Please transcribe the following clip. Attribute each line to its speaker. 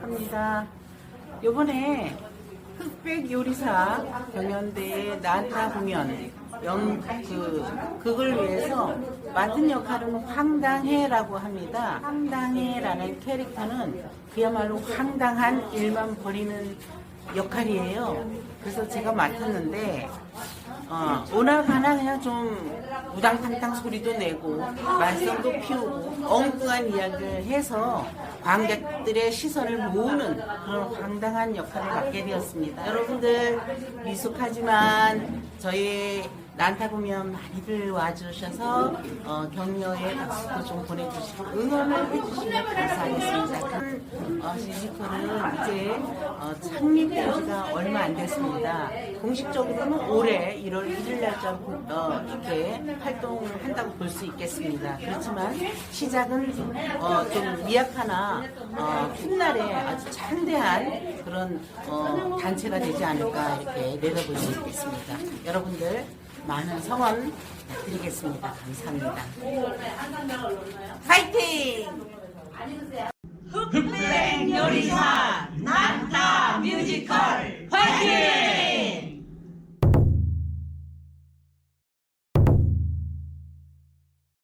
Speaker 1: 합니다. 요번에 흑백 요리사 경연대회 난타 공연 연, 그, 그걸 위해서 맡은 역할은 황당해라고 합니다. 황당해라는 캐릭터는 그야말로 황당한 일만 벌이는 역할이에요. 그래서 제가 맡았는데, 어, 오나 가나 그냥 좀 우당탕탕 소리도 내고, 말썽도 피우고, 엉뚱한 이야기를 해서 관객들의 시선을 모으는 그런 황당한 역할을 맡게 되었습니다. 여러분들, 미숙하지만 저희 난타 보면 많이들 와주셔서 어, 격려의 박수도 좀 보내주시고 응원을 해주시면 감사하겠습니다. 그, 어, 시지컬은 이제 어, 창립된 지가 얼마 안 됐습니다. 공식적으로는 올해 1월 1일 날짜부터 이렇게 활동을 한다고 볼 수 있겠습니다. 그렇지만 시작은 어, 좀 미약하나 어, 훗날에 아주 창대한 그런 어, 단체가 되지 않을까 이렇게 내다볼 수 있겠습니다. 여러분들 많은 성원 부탁드리겠습니다. 감사합니다. 파이팅! 흑백 요리사 난타 뮤지컬.